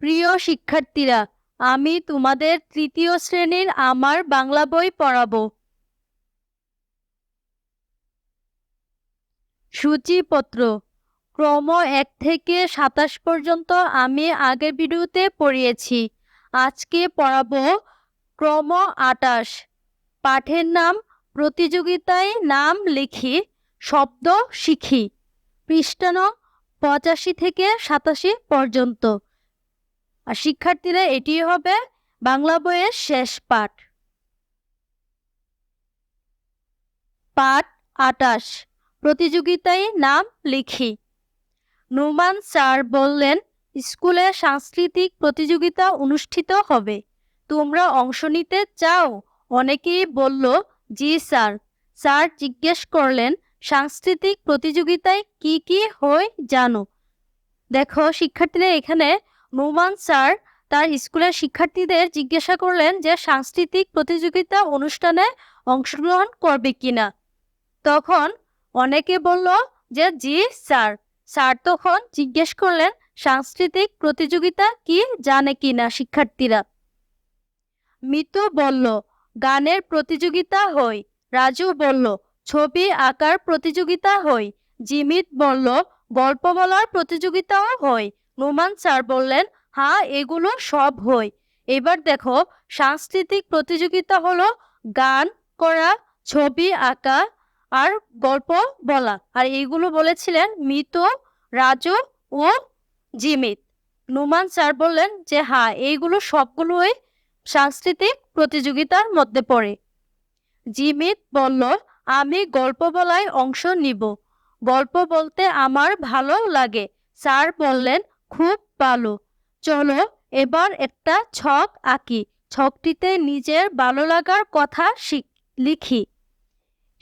প্রিয় শিক্ষার্থীরা, আমি তোমাদের তৃতীয় শ্রেণির আমার বাংলা বই পড়াবো। সূচিপত্র। ক্রম এক থেকে সাতাশ পর্যন্ত আমি আগের ভিডিওতে পড়িয়েছি। আজকে পড়াবো ক্রম আটাশ। পাঠের নাম, প্রতিযোগিতায় নাম লিখি, শব্দ শিখি। পৃষ্ঠান পঁচাশি থেকে সাতাশি পর্যন্ত। আর শিক্ষার্থীরা এটি হবে বাংলা বইয়ের শেষ পাঠ। পাঠ আটাশ, প্রতিযোগিতায় নাম লিখি। নোমান স্যার বললেন, স্কুলে সাংস্কৃতিক প্রতিযোগিতা অনুষ্ঠিত হবে। তোমরা অংশ নিতে চাও? অনেকেই বলল, জি স্যার। স্যার জিজ্ঞেস করলেন, সাংস্কৃতিক প্রতিযোগিতায় কি কি হয় জানো? দেখো, শিক্ষার্থীরা এখানে নোমান স্যার তার স্কুলের শিক্ষার্থীদের জিজ্ঞাসা করলেন যে সাংস্কৃতিক প্রতিযোগিতা অনুষ্ঠানে অংশগ্রহণ করবে কিনা। তখন অনেকে বলল যে, জি, স্যার। স্যার তখন জিজ্ঞেস করলেন, সাংস্কৃতিক প্রতিযোগিতা কি জানে কিনা শিক্ষার্থীরা? মিতু বলল, গানের প্রতিযোগিতা হই। রাজু বলল, ছবি আঁকার প্রতিযোগিতা হই। জিমিত বলল, গল্প বলার প্রতিযোগিতাও হয় নোমান স্যার বললেন হ্যাঁ এগুলো সব হয় এবার দেখো, সাংস্কৃতিক প্রতিযোগিতা হলো গান করা, ছবি আঁকা আর গল্প বলা। আর এইগুলো বলেছিলেন মিতু, রাজু ও জিমিত। নুমান স্যার বললেন যে হ্যাঁ এইগুলো সবগুলোই সাংস্কৃতিক প্রতিযোগিতার মধ্যে পড়ে। জিমিত বলল, আমি গল্প বলায় অংশ নিব। গল্প বলতে আমার ভালো লাগে। স্যার বললেন খুব ভালো। চলো এবার একটা ছক আঁকি। ছকটিতে নিজের ভালো লাগার কথা লিখি।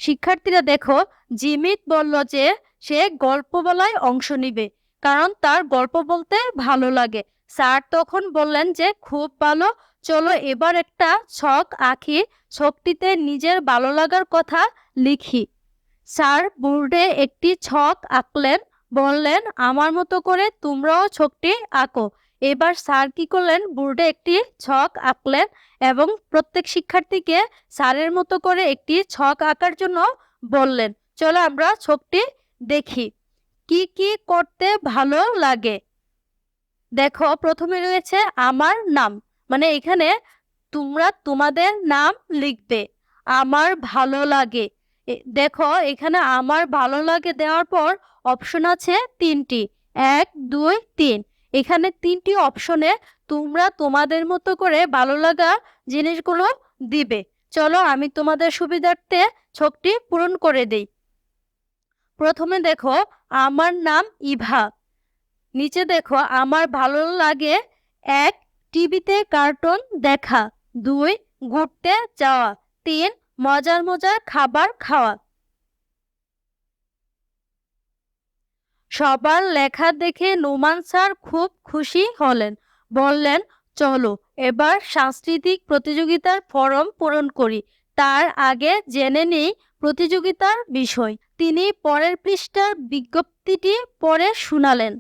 শিক্ষার্থীরা দেখো, জিমিত বলল যে সে গল্প বলায় অংশ নিবে, কারণ তার গল্প বলতে ভালো লাগে। স্যার তখন বললেন যে খুব ভালো, চলো এবার একটা ছক আঁকি। ছকটিতে নিজের ভালো লাগার কথা লিখি। স্যার বোর্ডে একটি ছক আঁকলেন বললেন, আমার মতো করে তোমরাও ছকটি আঁকো। এবার স্যার কি করলেন, বোর্ডে একটি ছক আঁকলেন এবং প্রত্যেক শিক্ষার্থীকে স্যারের মতো করে একটি ছক আঁকার জন্য বললেন, চলো আমরা ছকটি দেখি। কি কি করতে ভালো লাগে? দেখো, প্রথমে রয়েছে আমার নাম। মানে এখানে তোমরা তোমাদের নাম লিখবে, আমার ভালো লাগে। দেখো, এখানে আমার ভালো লাগে দেওয়ার পর অপশন আছে তিনটি। এক, দুই, তিন। এখানে তিনটি অপশনে তোমরা তোমাদের মতো করে ভালো লাগা জিনিসগুলো দিবে। চলো আমি তোমাদের সুবিধার্থে ছকটি পূরণ করে দেই। প্রথমে দেখো, আমার নাম ইভা। নিচে দেখো, আমার ভালো লাগে এক, টিভিতে কার্টুন দেখা। দুই, ঘুরতে যাওয়া। তিন, মজার মজার খাবার খাওয়া। সবার লেখা দেখে নোমান স্যার খুব খুশি হলেন। বললেন, চলো, এবার সাংস্কৃতিক প্রতিযোগিতার ফরম পূরণ করি। তার আগে জেনে নেই প্রতিযোগিতার বিষয়। তিনি পরের পৃষ্ঠার বিজ্ঞপ্তিটি পড়ে শুনালেন।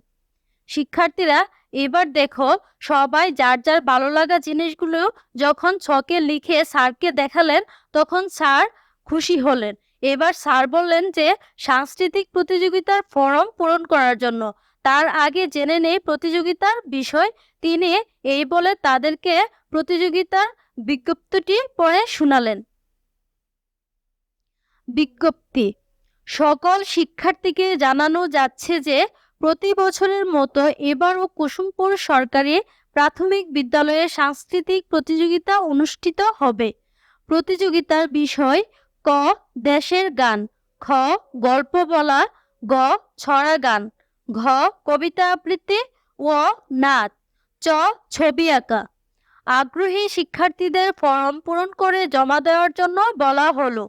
শিক্ষার্থীরা, এবার দেখো, সবাই যার যার ভালো লাগা জিনিসগুলো যখন ছকে লিখে স্যারকে দেখালেন, তখন স্যার খুশি হলেন। এবার স্যার বললেন যে, সাংস্কৃতিক প্রতিযোগিতার ফর্ম পূরণ করার জন্য। তার আগে জেনে নেই প্রতিযোগিতার বিষয়। তিনি এই বলে তাদেরকে প্রতিযোগিতার বিজ্ঞপ্তিটি পড়ে শুনালেন। বিজ্ঞপ্তি। সকল শিক্ষার্থীকে জানানো যাচ্ছে যে, প্রতি বছরের মতো এবারও কুসুমপুর সরকারি প্রাথমিক বিদ্যালয়ে সাংস্কৃতিক প্রতিযোগিতা অনুষ্ঠিত হবে। প্রতিযোগিতার বিষয় ক, দেশের গান। খ, গল্প বলা। গ, ছড়া গান। ঘ, কবিতা আবৃত্তি। ও, নাচ। চ, ছবি আঁকা। আগ্রহী শিক্ষার্থীদের ফর্ম পূরণ করে জমা দেওয়ার জন্য বলা হলো।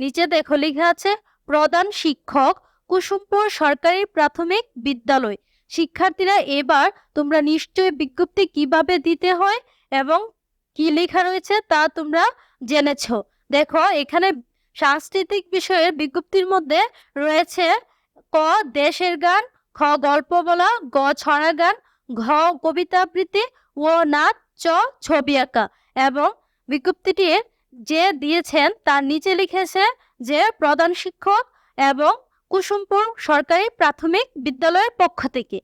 নিচে দেখো লেখা আছে, প্রধান শিক্ষক, কুসুমপুর সরকারি প্রাথমিক বিদ্যালয়। শিক্ষার্থীরা এবার তোমরা নিশ্চয়ই বিজ্ঞপ্তি কীভাবে দিতে হয় এবং কি লেখা রয়েছে তা তোমরা জেনেছ। দেখো, এখানে সাংস্কৃতিক বিষয়ের বিজ্ঞপ্তির মধ্যে রয়েছে ক, দেশের গান, খ, গল্প বলা, গ, ছড়া গান, ঘ, কবিতা আবৃত্তি ও নাচ, চ, ছবি আঁকা। এবং বিজ্ঞপ্তিটি যে দিয়েছেন তার নিচে লিখেছে যে প্রধান শিক্ষক এবং কুসুমপুর সরকারি প্রাথমিক বিদ্যালয়ের পক্ষ থেকে।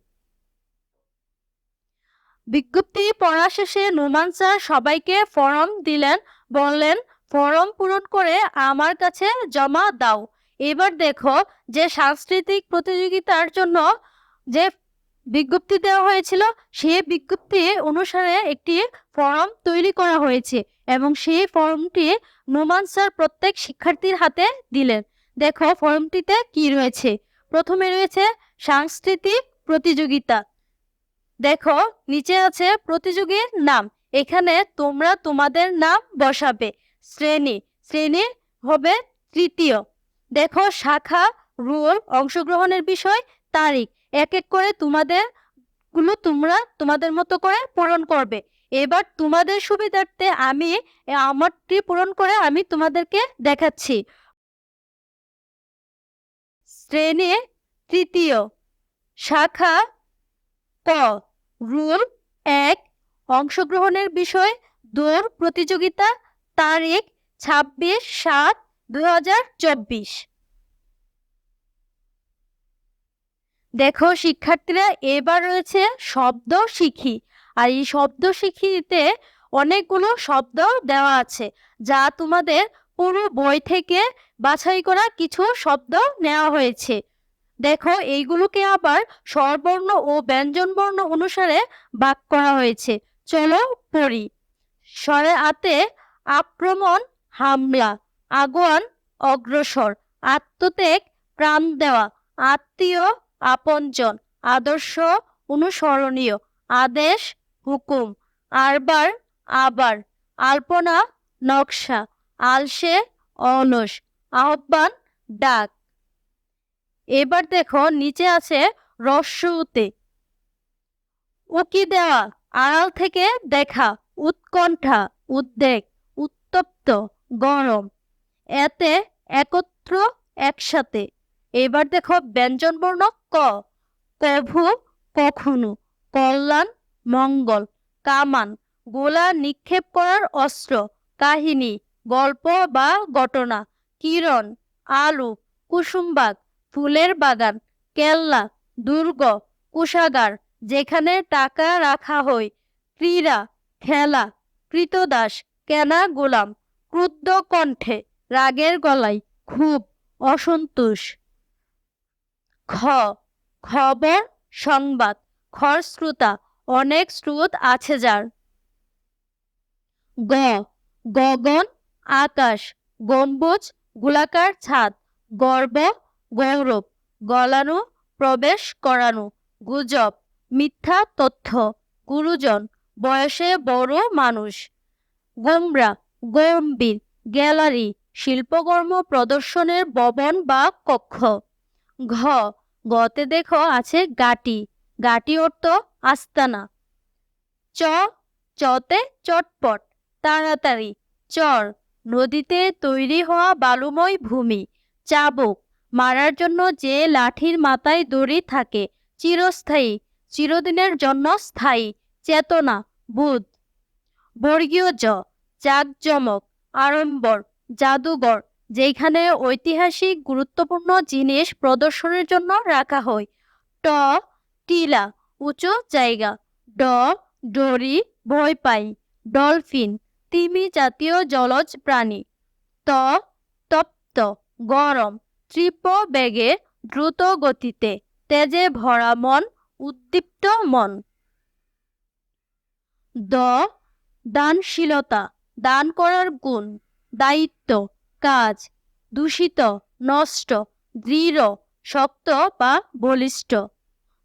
বিজ্ঞপ্তি পড়া শেষে নোমান স্যার সবাইকে ফরম দিলেন, বললেন ফর্ম পূরণ করে আমার কাছে জমা দাও। এবার দেখো যে সাংস্কৃতিক প্রতিযোগিতার জন্য যে বিজ্ঞপ্তি দেওয়া হয়েছিল সেই বিজ্ঞপ্তি অনুসারে একটি ফর্ম তৈরি করা হয়েছে এবং সেই ফর্মটি নোমান স্যার প্রত্যেক শিক্ষার্থীর হাতে দিলেন। দেখো ফর্মটিতে কি রয়েছে? প্রথমে রয়েছে সাংস্কৃতিক প্রতিযোগিতা। দেখো নিচে আছে প্রতিযোগীর নাম। এখানে তোমরা তোমাদের নাম বসাবে। শ্রেণি। শ্রেণি হবে তৃতীয়। দেখো শাখা, রোল, অংশগ্রহণের বিষয়, তারিখ। এক এক করে তোমাদেরগুলো তোমরা তোমাদের মতো করে পূরণ করবে। এবার তোমাদের সুবিধার্থে আমি আমারটি পূরণ করে আমি তোমাদেরকে দেখাচ্ছি। শ্রেণি তৃতীয়। শাখা, ক। রুল, এক। অংশগ্রহণের বিষয়, দৌড়, প্রতিযোগিতা তারিখ ছাব্বিশ সাত চব্বিশ। দেখো শিক্ষার্থীরা, এবার রয়েছে শব্দ শিখি। আর এই শব্দ শিখিতে অনেকগুলো শব্দ দেওয়া আছে, যা তোমাদের পুরো বই থেকে বাছাই করা কিছু শব্দ নেওয়া হয়েছে। দেখো, এইগুলোকে আবার স্বরবর্ণ ও ব্যঞ্জনবর্ণ অনুসারে বাক করা হয়েছে। চলো পড়ি। স্বরে আতে আক্রমণ, হামলা আগোয়ান অগ্রসর, আত্মত্যাগ, প্রাণ দেওয়া, আত্মীয়, আপনজন, আদর্শ, অনুসরণীয়, আদেশ, হুকুম, আরবার, আবার, আলপনা, নকশা, আলসে, অনস, আহ্বান, ডাক। এবার দেখো নিচে আছে রস্যউতে উকি দেওয়া, আড়াল থেকে দেখা, উৎকণ্ঠা, উদ্বেগ। গরম। এতে একত্র একসাথে। এবার দেখো ব্যঞ্জনবর্ণ ক। কভু কখনো, কল্যাণ মঙ্গল, কামান, গোলা নিক্ষেপ করার অস্ত্র, কাহিনী, গল্প বা ঘটনা, কিরণ, আলু, কুসুমবাগ, ফুলের বাগান, কেল্লা, দুর্গ, কুষাগার, যেখানে টাকা রাখা হয়, ক্রীড়া, খেলা, কৃতদাস, কেনা গোলাম ক্রুদ্ধ কণ্ঠে রাগের গলায় খুব অসন্তোষ। খ খবর, সংবাদ, খরস্রোতা, অনেক স্রোত আছে যার। গ, গগন, আকাশ, গম্বুজ, গোলাকার ছাদ, গর্ব, গৌরব, গলানো, প্রবেশ করানো, গুজব, মিথ্যা তথ্য, গুরুজন, বয়সে বড় মানুষ, গোমরা গম্ভীর গ্যালারি, শিল্পকর্ম প্রদর্শনের ভবন বা কক্ষ। ঘ, গতে দেখো আছে গাটি। গাটি অর্থ আস্তানা। চ, চতে চটপট, তাড়াতাড়ি। চর, নদীতে তৈরি হওয়া বালুময় ভূমি। চাবুক, মারার জন্য যে লাঠির মাথায় দড়ি থাকে, চিরস্থায়ী, চিরদিনের জন্য স্থায়ী। চেতনা, বুধ। বর্গীয় জ জাকজমক, আড়ম্বর, জাদুঘর যেখানে ঐতিহাসিক গুরুত্বপূর্ণ জিনিস প্রদর্শনের জন্য রাখা হয়। ট, টিলা, উঁচু জায়গা। ড, ডরি, ভয় পাই ডলফিন, তিমি জাতীয় জলজ প্রাণী। ত, তপ্ত, গরম, তীব্র বেগে দ্রুত গতিতে, তেজে ভরা মন, উদ্দীপ্ত মন। দ, দানশীলতা। দান করার গুণ, দায়িত্ব, কাজ, দূষিত, নষ্ট, দৃঢ়, শক্ত বা বলিষ্ঠ।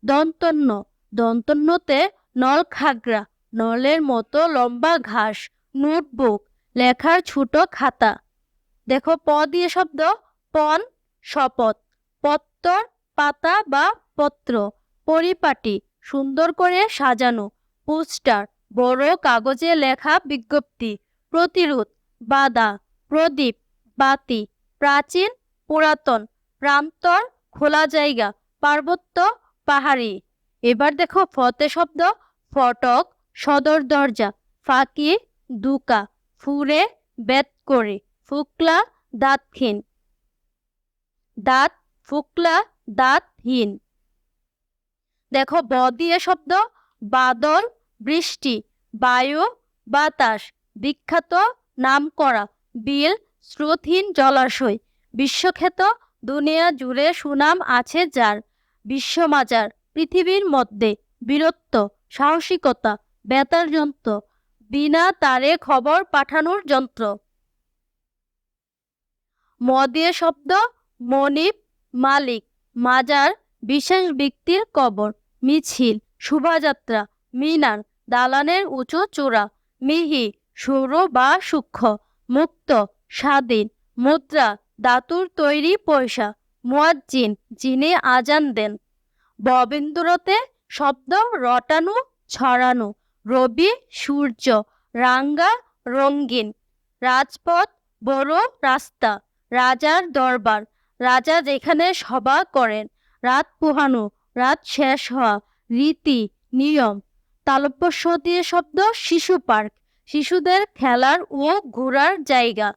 দন্তন্য, দন্তন্যতে নল খাগড়া, নলের মতো লম্বা ঘাস, নোটবুক, লেখার ছোট খাতা। দেখো প দিয়ে শব্দ, পণ, শপথ। পত্তর, পাতা বা পত্র, পরিপাটি, সুন্দর করে সাজানো। পোস্টার, বড় কাগজে লেখা বিজ্ঞপ্তি প্রতিরোধ, বাধা, প্রদীপ, বাতি, প্রাচীন, পুরাতন, প্রান্তর, খোলা জায়গা, পার্বত্য পাহাড়ি। এবার দেখো ফতে শব্দ, ফটক, সদর দরজা, ফাঁকি, দুকা ফুরে বেত করে, ফুকলা, দাঁতহীন। দাঁত, ফুকলা, দাঁতহীন। দেখো ব দিয়ে শব্দ, বাদল, বৃষ্টি, বায়ু, বাতাস। বিখ্যাত নামকরা বিল স্রোতহীন জলাশয়। বিশ্বখ্যাত দুনিয়া জুড়ে সুনাম আছে যার। বিশ্বমাজার, পৃথিবীর মধ্যে বীরত্ব, সাহসিকতা, বেতার যন্ত্র, বিনা তারে খবর পাঠানোর যন্ত্র। ম শব্দ মনিব মালিক, মাজার বিশেষ ব্যক্তির কবর, মিছিল, শোভাযাত্রা, মিনার, দালানের উঁচু চূড়া, মিহি সৌর বা সূক্ষ্ম, মুক্ত, স্বাধীন, মুদ্রা দাতুর তৈরি পয়সা, মুয়াজ্জিন, যিনি আজান দেন। ববিন্দুরতে শব্দ রটানো, ছড়ানো, রবি, সূর্য, রাঙ্গা, রঙ্গিন। রাজপথ, বড় রাস্তা, রাজার দরবার, রাজা যেখানে সভা করেন, রাত পোহানো, রাত শেষ হওয়া, রীতি, নিয়ম, তালব্যস্য দিয়ে শব্দ শিশু পার্ক। শিশুদের খেলার ও ঘোরার জায়গা।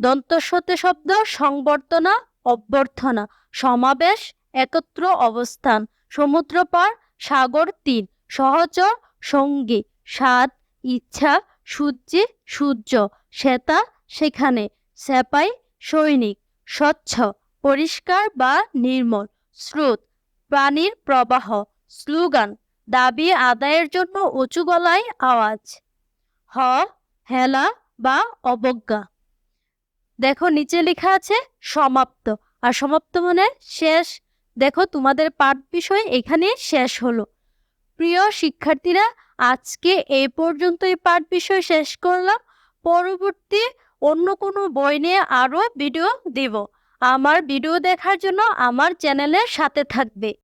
দন্তস্বতে শব্দ, সংবর্ধনা, অভ্যর্থনা, সমাবেশ, একত্র অবস্থান সমুদ্র পার সাগর তীর সহচর সঙ্গী, স্বাদ, ইচ্ছা, সূর্যে সূর্য, শ্বেতা, সেখানে সেপাই সৈনিক, স্বচ্ছ, পরিষ্কার বা নির্মল, স্রোত, প্রাণীর প্রবাহ, স্লোগান, দাবি আদায়ের জন্য উঁচু গলায় আওয়াজ। হ, হেলা বা অবজ্ঞা। দেখো, নিচে লেখা আছে সমাপ্ত। আর সমাপ্ত মানে শেষ। দেখো, তোমাদের পাঠ বিষয় এখানে শেষ হলো। প্রিয় শিক্ষার্থীরা, আজকে এ পর্যন্ত এই পাঠ বিষয় শেষ করলাম। পরবর্তী অন্য কোনো বই নিয়ে আরও ভিডিও দিব। আমার ভিডিও দেখার জন্য আমার চ্যানেলের সাথে থাকবে।